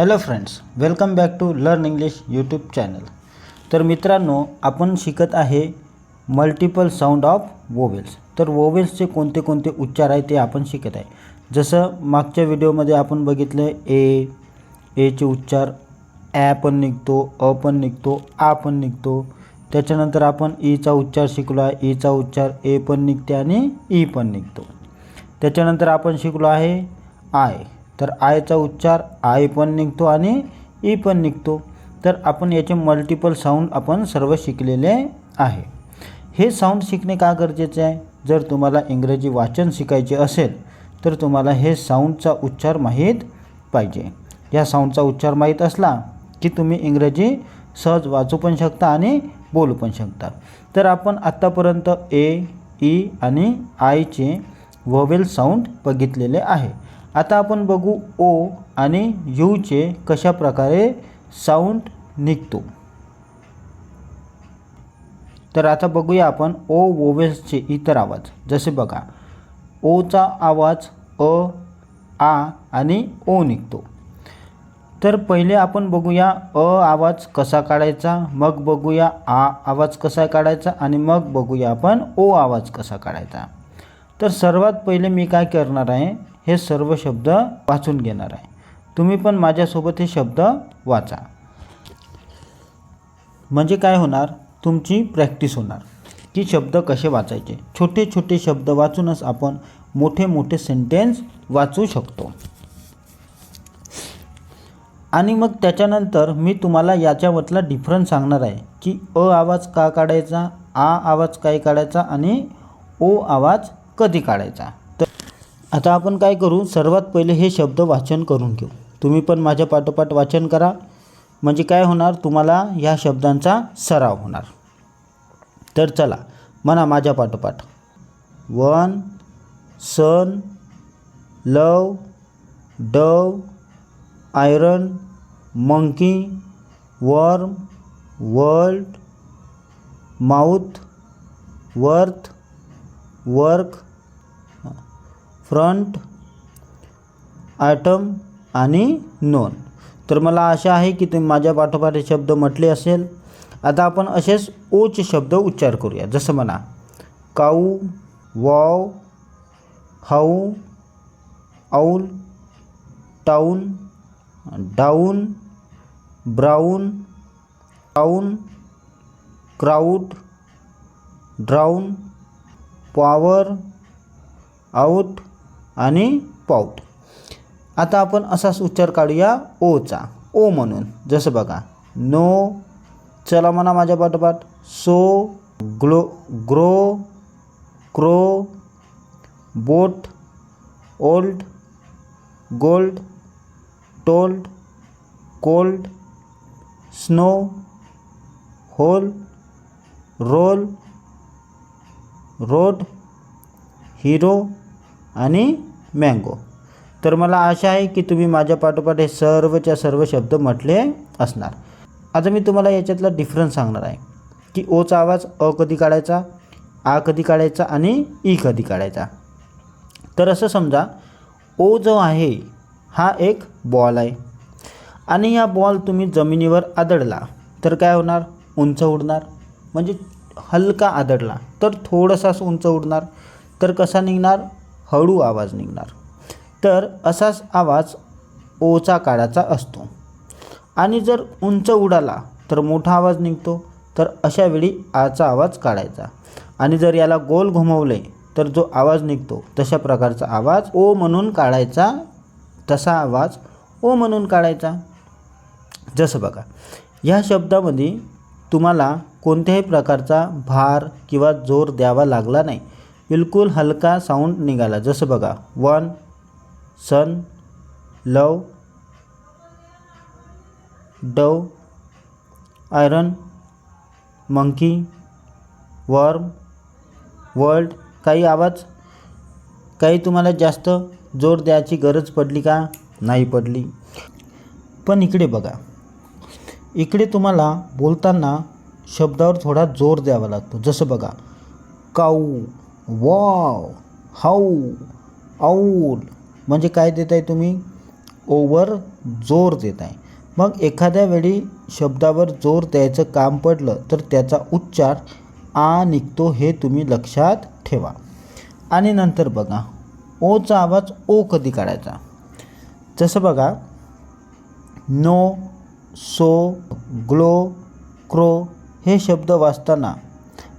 Hello friends welcome back to learn English YouTube channel तर मित्रांनो आपण शिकत आहे मल्टिपल साऊंड ऑफ वोवेल्स तर वोवेल्सचे कोणते कोणते उच्चार आहे ते आपण शिकत आहे. जसं मागच्या व्हिडिओमध्ये आपण बघितलं ए एचे उच्चार ॲ पण निघतो अ पण निघतो आ पण निघतो. त्याच्यानंतर आपण ईचा उच्चार शिकलो आहे ईचा उच्चार ए पण निघते आणि ई पण निघतो. त्याच्यानंतर आपण शिकलो आहे आय. तर आयचा उच्चार आय पण निघतो आणि ई पण निघतो. तर आपण याचे मल्टिपल साऊंड आपण सर्व शिकलेले आहे. हे साऊंड शिकणे का गरजेचे आहे? जर तुम्हाला इंग्रजी वाचन शिकायचे असेल तर तुम्हाला हे साऊंडचा उच्चार माहीत पाहिजे. या साऊंडचा उच्चार माहीत असला की तुम्ही इंग्रजी सहज वाचू पण शकता आणि बोलू पण शकता. तर आपण आत्तापर्यंत ए ई आणि आयचे व्होवेल साऊंड बघितलेले आहे. आता आपण बघू ओ आणि यूचे कशा प्रकारे साऊंड निघतो. तर आता बघूया आपण ओ वोवेल्सचे इतर आवाज. जसे बघा ओचा आवाज अ आ आणि ओ निघतो. तर पहिले आपण बघूया अ आवाज कसा काढायचा मग बघूया आ आवाज कसा काढायचा आणि मग बघूया आपण ओ आवाज कसा काढायचा. तर सर्वात पहिले मी काय करणार आहे हे सर्व शब्द वाचून घेणार आहे. तुम्ही पण माझ्यासोबत हे शब्द वाचा. म्हणजे काय होणार? तुमची प्रॅक्टिस होणार. की शब्द कसे वाचायचे? छोटे छोटे शब्द वाचूनच आपण मोठे मोठे सेंटेन्स वाचू शकतो. आणि मग त्याच्यानंतर मी तुम्हाला याच्यामधला डिफरन्स सांगणार आहे. की अ आवाज का काढायचा? आ आवाज काय काढायचा? आणि ओ आवाज कधी काढायचा? आता आपण काय करू? सर्वात पहिले हे शब्द वाचन करून घेऊ. तुम्ही पण माझ्या पाठोपाठ वाचन करा. म्हणजे काय होणार? तुम्हाला ह्या शब्दांचा सराव होणार. तर चला म्हणा माझ्या पाठोपाठ. One sun love dove iron monkey worm world mouth worth work front item आणि नोन तर मला आशा आहे की तुम्ही माझ्या पाठोपाठ शब्द म्हटले असेल. आता आपण असेच ओचे शब्द उच्चार करूया. जसं म्हणा cow wow how owl town down brown town crowd drown power out आणि पाऊट आता आपण असाच उच्चार काढूया ओचा. ओ म्हणून. जसं बघा नो चला म्हणा माझ्या पाठोपाठ. So glow grow crow boat old gold told cold snow hole roll road hero आणि मँगो तर मला आशा आहे की तुम्ही माझ्या पाठोपाठ हे सर्वच्या सर्व शब्द म्हटले असणार. आता मी तुम्हाला याच्यातला डिफरन्स सांगणार आहे. की ओचा आवाज अ कधी काढायचा आ कधी काढायचा आणि ई कधी काढायचा. तर असं समजा ओ जो आहे हा एक बॉल आहे. आणि हा बॉल तुम्ही जमिनीवर आदळला तर काय होणार? उंच उडणार. म्हणजे हलका आदळला तर थोडासा उंच उडणार. तर कसा निघणार? हळू आवाज निघणार. तर असाच आवाज ओचा काढाचा असतो. आणि जर उंच उडाला तर मोठा आवाज निघतो. तर अशा वेळी आचा आवाज काढायचा. आणि जर याला गोल घुमवले तर जो आवाज निघतो तशा प्रकारचा आवाज ओ म्हणून काढायचा. तसा आवाज ओ म्हणून काढायचा. जसं बघा ह्या शब्दामध्ये तुम्हाला कोणत्याही प्रकारचा भार किंवा जोर द्यावा लागला नाही. बिलकुल हलका साऊंड निघाला. जसं बघा one sun love dove iron monkey worm world काही आवाज? काही तुम्हाला जास्त जोर द्यायची गरज पडली का? नाही पडली. पण इकडे बघा. इकडे तुम्हाला बोलताना शब्दावर थोडा जोर द्यावा लागतो. जसं बघा काऊ. Wow how owl. म्हणजे काय देत आहे तुम्ही? ओवर जोर देत आहे मग एखाद्या वेळी शब्दावर जोर द्यायचं काम पडलं तर त्याचा उच्चार आ निघतो हे तुम्ही लक्षात ठेवा. आणि नंतर बघा ओचा आवाज ओ कधी काढायचा? जसं बघा नो सो ग्लो क्रो हे शब्द वाचताना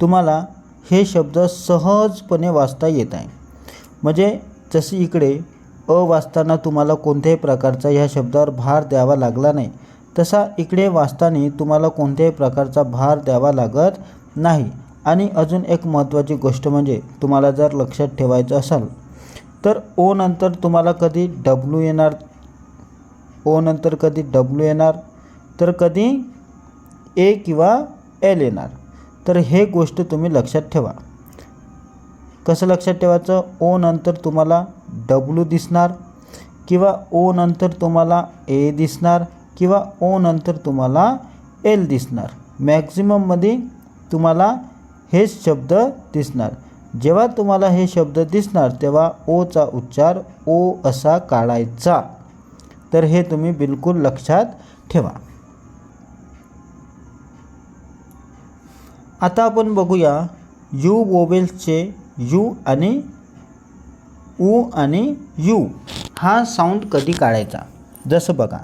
तुम्हाला हे शब्द सहजपणे वाचता येत आहे. म्हणजे जसे इकडे अ वाचताना तुम्हाला कोणत्याही प्रकारचा ह्या शब्दावर भार द्यावा लागला नाही तसा इकडे वाचताना तुम्हाला कोणत्याही प्रकारचा भार द्यावा लागत नाही. आणि अजून एक महत्त्वाची गोष्ट म्हणजे तुम्हाला जर लक्षात ठेवायचं असाल तर ओ नंतर तुम्हाला कधी डब्ल्यू येणार ओ नंतर कधी डब्ल्यू येणार तर कधी ए किंवा एल येणार. तर हे गोष्ट तुम्ही लक्षात ठेवा. कसं लक्षात ठेवायचं? ओ नंतर तुम्हाला डब्ल्यू दिसणार किंवा ओ नंतर तुम्हाला ए दिसणार किंवा ओ नंतर तुम्हाला एल दिसणार. मॅक्झिमममध्ये तुम्हाला हे शब्द दिसणार. जेव्हा तुम्हाला हे शब्द दिसणार तेव्हा ओचा उच्चार ओ असा काढायचा. तर हे तुम्ही बिलकुल लक्षात ठेवा. आता आपण बघूया यू वोवेल्सचे यू आणि ऊ आणि यू हा साऊंड कधी काढायचा? जसं बघा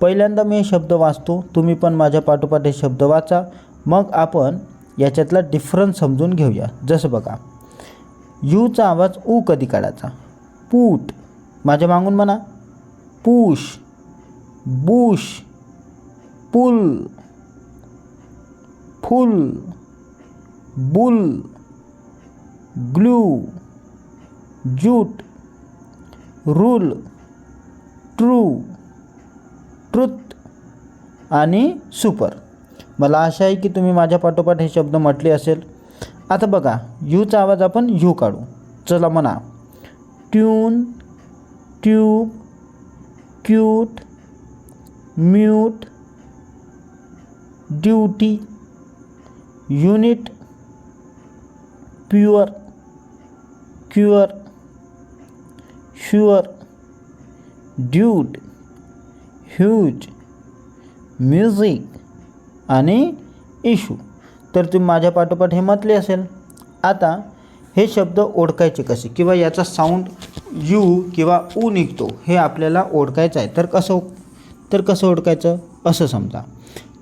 पहिल्यांदा मी शब्द वाचतो तुम्ही पण माझ्या पाठोपाठ हे शब्द वाचा. मग आपण याच्यातला डिफरन्स समजून घेऊया. जसं बघा यूचा आवाज ऊ कधी काढायचा? पूट माझ्या मागून म्हणा. Push bush pull full bull glue jute rule true truth आणि सुपर. मला आशा आहे की तुम्ही माझ्या पाठोपाठ हे शब्द म्हटले असेल. आता बघा यूचा आवाज आपण यू काढू. चला म्हणा. Tune tube cute mute duty unit pure cure sure dude huge music आणि इशू. तर तुम्ही माझ्या पाठोपाठ हे म्हटले असेल. आता हे शब्द ओळखायचे कसे किंवा याचा साऊंड यू किंवा ऊ निघतो हे आपल्याला ओळखायचं आहे. तर कसं तर कसं ओळखायचं? असं समजा.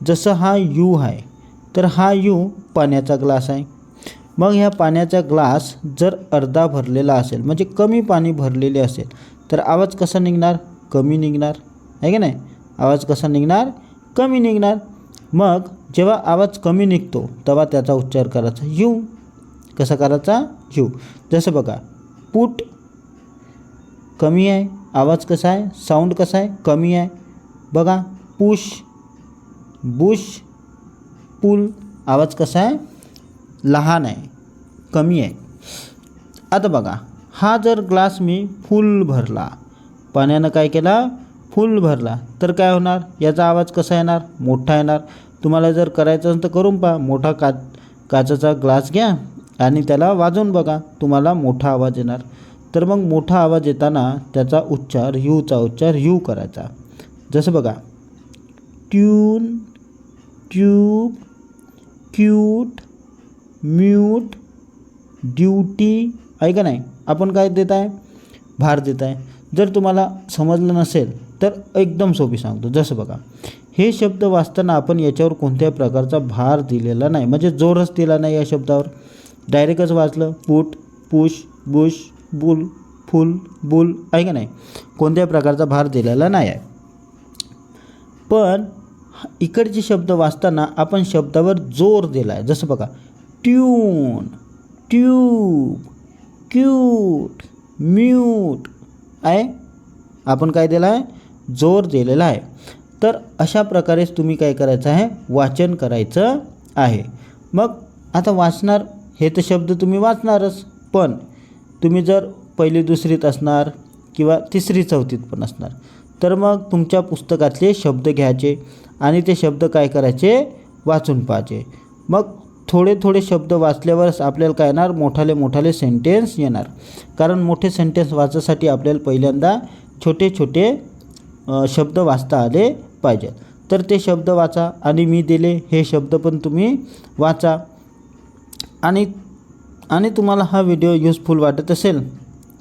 जसं हा यू आहे तर हा यू पाण्याचा ग्लास आहे. मग ह्या पाण्याचा ग्लास जर अर्धा भरलेला असेल म्हणजे कमी पाणी भरलेले असेल तर आवाज कसा निघणार? कमी निघणार. आहे की नाही? आवाज कसा निघणार? कमी निघणार. मग जेव्हा आवाज कमी निघतो तेव्हा त्याचा उच्चार करायचा यू. कसा करायचा? यू. जसं बघा पूट कमी आहे आवाज कसा आहे? साऊंड कसा आहे? कमी आहे. बघा पुश बुश पुल आवाज कसा आहे? लहान आहे कमी आहे. आता बघा हा जर ग्लास मी फुल भरला पाण्यानं काय केला? फुल भरला. तर काय होणार? याचा आवाज कसा येणार? मोठा येणार. तुम्हाला जर करायचं असेल तर करून पहा. मोठा का काचेचा ग्लास घ्या आणि त्याला वाजवून बघा. तुम्हाला मोठा आवाज येणार. तर मग मोठा आवाज येताना त्याचा उच्चार ह्यूचा उच्चार यू करायचा. जसं बघा tune tube cute mute duty आहे का नाही? आपण काय देत आहे? भार देत आहे. जर तुम्हाला समजलं नसेल तर एकदम सोपी सांगतो. जसं बघा हे शब्द वाचताना आपण याच्यावर कोणत्याही प्रकारचा भार दिलेला नाही. म्हणजे जोरच दिला नाही या शब्दावर. डायरेक्टच वाचलं put push bush bull full bull आहे का नाही? कोणत्याही प्रकारचा भार दिलेला नाही आहे. पण इकडचे शब्द वाचताना आपण शब्दावर जोर दिला आहे. जसं बघा ट्यून ट्यूब क्यूट म्यूट आहे? आपण काय दिलं आहे? जोर दिलेला आहे. तर अशा प्रकारेच तुम्ही काय करायचं आहे? वाचन करायचं आहे. मग आता वाचणार हे तर शब्द तुम्ही वाचणारच पण तुम्ही जर पहिली दुसरीत असणार किंवा तिसरी चौथीत पण असणार तर मग तुमच्या पुस्तकातले शब्द घ्यायचे आणि ते शब्द काय करायचे? वाचून पाहायचे. मग थोडे थोडे शब्द वाचल्यावरच आपल्याला काय येणार? मोठाले मोठाले सेंटेन्स येणार. कारण मोठे सेंटेन्स वाचायसाठी आपल्याला पहिल्यांदा छोटे छोटे शब्द वाचता आले पाहिजेत. तर ते शब्द वाचा आणि मी दिले हे शब्द पण तुम्ही वाचा. आणि आणि तुम्हाला हा व्हिडिओ यूजफुल वाटत असेल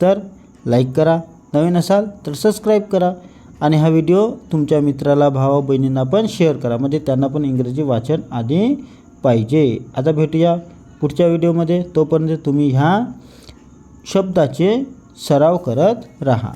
तर लाईक करा. नवीन असाल तर सबस्क्राईब करा. आणि हा व्हिडिओ तुमच्या मित्राला भावा बहिणींना पण शेअर करा. म्हणजे त्यांना पण इंग्रजी वाचन आधी पाहिजे. आता भेटूया पुढच्या व्हिडिओमध्ये. तोपर्यंत तुम्ही ह्या शब्दाचे सराव करत राहा.